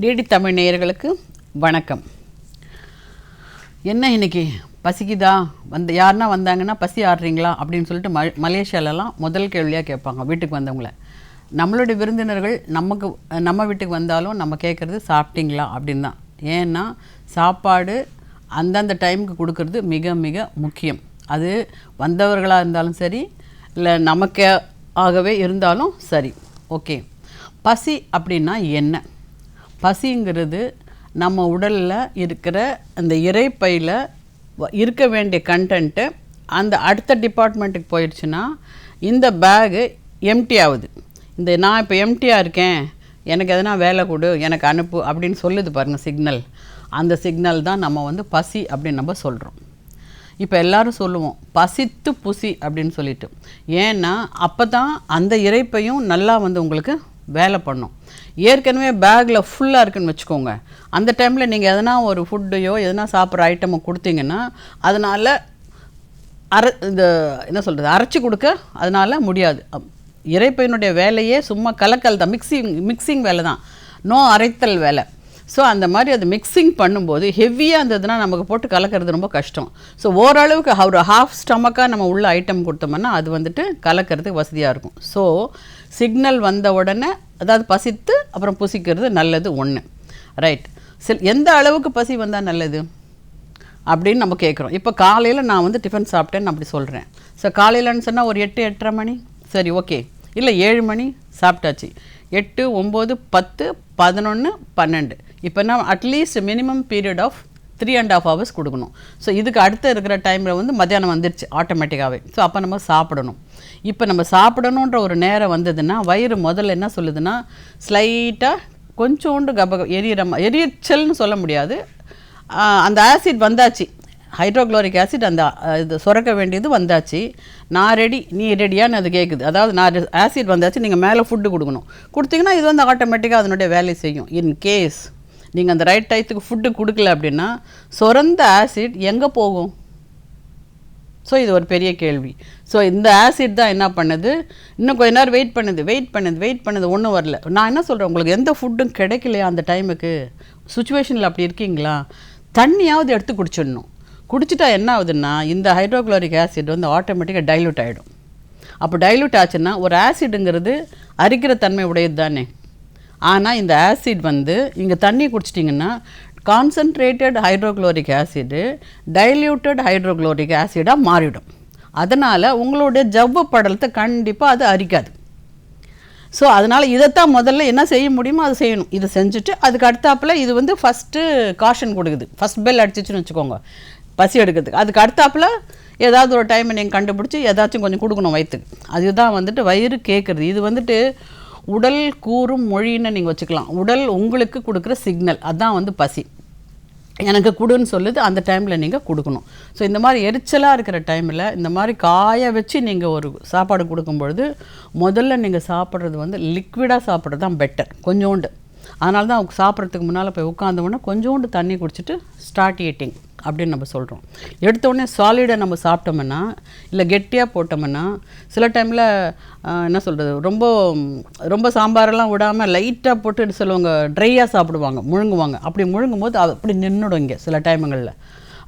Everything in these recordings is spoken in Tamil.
டிடி தமிழ் நேயர்களுக்கு வணக்கம். என்ன இன்னைக்கு? பசிக்குதா? வந்து யாருன்னா வந்தாங்கன்னா பசி ஆடுறீங்களா? அப்படின்னு சொல்லிட்டு ம மலேசியாலலாம் முதல் கேள்வியாக கேட்பாங்க வீட்டுக்கு வந்தவங்கள. நம்மளுடைய விருந்தினர்கள் நமக்கு நம்ம வீட்டுக்கு வந்தாலும் நம்ம கேட்குறது சாப்பிட்டீங்களா அப்படின்னு தான் ஏன்னா சாப்பாடு அந்தந்த டைமுக்கு கொடுக்கறது மிக மிக முக்கியம். அது வந்தவர்களாக இருந்தாலும் சரி இல்லை நமக்கு ஆகவே இருந்தாலும் சரி. ஓகே. பசி அப்படின்னா என்ன? பசிங்கிறது நம்ம உடலில் இருக்கிற அந்த இறைப்பையில் வ- இருக்க வேண்டிய கண்டென்ட்டு அந்த அடுத்த டிபார்ட்மெண்ட்டுக்கு போயிடுச்சுன்னா இந்த பேகு எம்டி ஆகுது. இந்த நான் இப்போ எம்டியாக இருக்கேன். எனக்கு எதனா வேலை கொடு எனக்கு அனுப்பு அப்படின்னு சொல்லுது பாருங்கள் சிக்னல் அந்த சிக்னல் தான் நம்ம வந்து பசி அப்படின்னு நம்ம சொல்கிறோம் இப்போ எல்லாரும் சொல்லுவோம் பசித்து புசி அப்படின்னு சொல்லிட்டு. ஏன்னா அப்போ தான் அந்த இறைப்பையும் நல்லா வந்து உங்களுக்கு வேலை பண்ணும். ஏற்கனவே பேக்கில் ஃபுல்லாக இருக்குன்னு வச்சுக்கோங்க. அந்த டைமில் நீங்கள் எதனா ஒரு ஃபுட்டையோ எதனா சாப்பிட்ற ஐட்டமோ கொடுத்தீங்கன்னா அதனால் அர இந்த என்ன சொல்கிறது அரைச்சி கொடுக்க அதனால் முடியாது. இறைப்பையினுடைய வேலையே சும்மா கலக்கல் தான். மிக்சிங் மிக்சிங் வேலை தான் நோ அரைத்தல் வேலை. ஸோ அந்த மாதிரி அது மிக்சிங் பண்ணும்போது ஹெவியாக இருந்ததுன்னா நமக்கு போட்டு கலக்கிறது ரொம்ப கஷ்டம். ஸோ ஓரளவுக்கு ஒரு ஹாஃப் ஸ்டமக்காக நம்ம உள்ள ஐட்டம் கொடுத்தோம்னா அது வந்துட்டு கலக்கிறதுக்கு வசதியாக இருக்கும். ஸோ சிக்னல் வந்த உடனே அதாவது பசித்து அப்புறம் புசிக்கிறது நல்லது ஒன்று ரைட் சில் எந்த அளவுக்கு பசி வந்தால் நல்லது? அப்படின்னு நம்ம கேட்குறோம் இப்போ காலையில் நான் வந்து டிஃபன் சாப்பிட்டேன்னு அப்படி சொல்கிறேன் ஸோ காலையிலன்னு சொன்னால் ஒரு எட்டு எட்டரை மணி? சரி ஓகே இல்லை ஏழு மணி? சாப்பிட்டாச்சு. எட்டு ஒம்பது பத்து பதினொன்று பன்னெண்டு. இப்போ நம்ம at least minimum period of three and half hours கொடுக்கணும். ஸோ இதுக்கு அடுத்து இருக்கிற டைமில் வந்து மத்தியானம் வந்துருச்சு ஆட்டோமேட்டிக்காகவே ஸோ அப்போ நம்ம சாப்பிடணும். இப்போ நம்ம சாப்பிடணுன்ற ஒரு நேரம் வந்ததுன்னா வயிறு முதல்ல என்ன சொல்லுதுன்னா ஸ்லைட்டாக கொஞ்சோண்டு கப எரியற எரியச்சல்னு எரிச்சல்னு சொல்ல முடியாது. அந்த ஆசிட் வந்தாச்சு. ஹைட்ரோக்ளோரிக் ஆசிட் அந்த இது சுரக்க வேண்டியது வந்தாச்சு. நான் ரெடி நீ ரெடியான்னு அது கேட்குது அதாவது நான் ஆசிட் வந்தாச்சு நீங்கள் மேலே ஃபுட்டு கொடுக்கணும். கொடுத்தீங்கன்னா இது வந்து ஆட்டோமேட்டிக்காக அதனுடைய வேலையை செய்யும். இன் கேஸ் நீங்கள் அந்த ரைட் டயத்துக்கு ஃபுட்டு கொடுக்கல அப்படின்னா சுரந்த ஆசிட் எங்கே போகும்? ஸோ இது ஒரு பெரிய கேள்வி. ஸோ இந்த ஆசிட் தான் என்ன பண்ணுது? இன்னும் கொஞ்ச நேரம் வெயிட் பண்ணுது வெயிட் பண்ணுது வெயிட் பண்ணுது ஒன்றும் வரல. நான் என்ன சொல்கிறேன் உங்களுக்கு எந்த ஃபுட்டும் கிடைக்கலையா அந்த டைமுக்கு சுச்சுவேஷனில் அப்படி இருக்கீங்களா? தண்ணியாவது எடுத்து குடிச்சிடணும். குடிச்சிட்டா என்ன ஆகுதுன்னா இந்த ஹைட்ரோக்ளோரிக் ஆசிட் வந்து ஆட்டோமேட்டிக்காக டைல்யூட் ஆகிடும் அப்போ டைல்யூட் ஆச்சுன்னா ஒரு ஆசிடுங்கிறது அரிக்கிற தன்மை உடையது தானே ஆனால் இந்த ஆசிட் வந்து இங்கே தண்ணி குடிச்சிட்டிங்கன்னா concentrated hydrochloric acid diluted hydrochloric ஆசிடாக மாறிடும். அதனால் உங்களுடைய ஜவ்வு படலத்தை கண்டிப்பாக அது அரிக்காது. ஸோ அதனால் இதைத்தான் முதல்ல என்ன செய்ய முடியுமோ அதை செய்யணும். இதை செஞ்சுட்டு அதுக்கு அடுத்தாப்புல இது வந்து ஃபஸ்ட்டு காஷன் கொடுக்குது. ஃபஸ்ட் பெல் அடிச்சிச்சுன்னு வச்சுக்கோங்க. பசி எடுக்கிறதுக்கு. அதுக்கு அடுத்தாப்புல ஏதாவது ஒரு டைமை நீங்கள் கண்டுபிடிச்சி ஏதாச்சும் கொஞ்சம் கொடுக்கணும் வயிற்றுக்கு அதுதான் வந்துட்டு வயிறு கேட்குறது இது வந்துட்டு உடல் கூறும் மொழின்னு நீங்கள் வச்சுக்கலாம். உடல் உங்களுக்கு கொடுக்குற சிக்னல் அதுதான் வந்து பசி. எனக்கு கொடுன்னு சொல்லுது அந்த டைமில் நீங்கள் கொடுக்கணும். ஸோ இந்த மாதிரி எரிச்சலாக இருக்கிற டைமில் இந்த மாதிரி காய வச்சு நீங்கள் ஒரு சாப்பாடு கொடுக்கும்பொழுது முதல்ல நீங்கள் சாப்பிட்றது வந்து லிக்விடாக சாப்பிட்றது தான் பெட்டர் கொஞ்சோண்டு. அதனால தான் சாப்பிட்றதுக்கு முன்னால் போய் உட்காந்தோடனே கொஞ்சோண்டு தண்ணி குடிச்சிட்டு ஸ்டார்ட் ஈட்டிங் அப்படின்னு நம்ம சொல்கிறோம் எடுத்தோடனே சாலிடை நம்ம சாப்பிட்டோம்னா இல்லை கெட்டியாக போட்டோம்னா சில டைமில் என்ன சொல்கிறது ரொம்ப ரொம்ப சாம்பாரெல்லாம் விடாமல் லைட்டாக போட்டு சிலவங்க ட்ரையாக சாப்பிடுவாங்க முழுங்குவாங்க. அப்படி முழுங்கும் போது அப்படி நின்றுடும் இங்கே சில டைமுங்களில்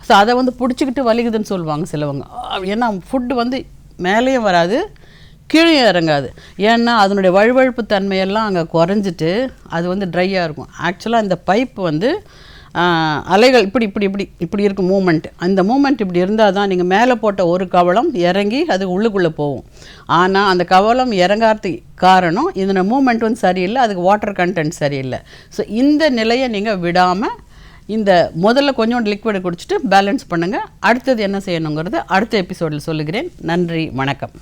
ஸோ அதை வந்து பிடிச்சிக்கிட்டு வலிக்குதுன்னு சொல்லுவாங்க சிலவங்க. ஏன்னா ஃபுட்டு வந்து மேலேயும் வராது கீழே இறங்காது. ஏன்னா அதனுடைய வழுவழுப்பு தன்மையெல்லாம் அங்கே குறைஞ்சிட்டு அது வந்து ட்ரையாக இருக்கும். ஆக்சுவலாக இந்த பைப் வந்து அலைகள் இப்படி இப்படி இப்படி இப்படி இருக்கும் மூமெண்ட் அந்த மூமெண்ட் இப்படி இருந்தால் தான் நீங்கள் மேலே போட்ட ஒரு கவளம் இறங்கி அது உள்ளுக்குள்ளே போகும். ஆனால் அந்த கவளம் இறங்காததுக்கு காரணம் இதனோட மூமெண்ட் வந்து சரியில்லை அதுக்கு வாட்டர் கண்டென்ட் சரியில்லை. ஸோ இந்த நிலையை நீங்கள் விடாமல் இந்த முதல்ல கொஞ்சோண்டு லிக்விடை குடிச்சிட்டு பேலன்ஸ் பண்ணுங்கள் அடுத்தது என்ன செய்யணுங்கிறது அடுத்த எபிசோடில் சொல்லுகிறேன். நன்றி வணக்கம்.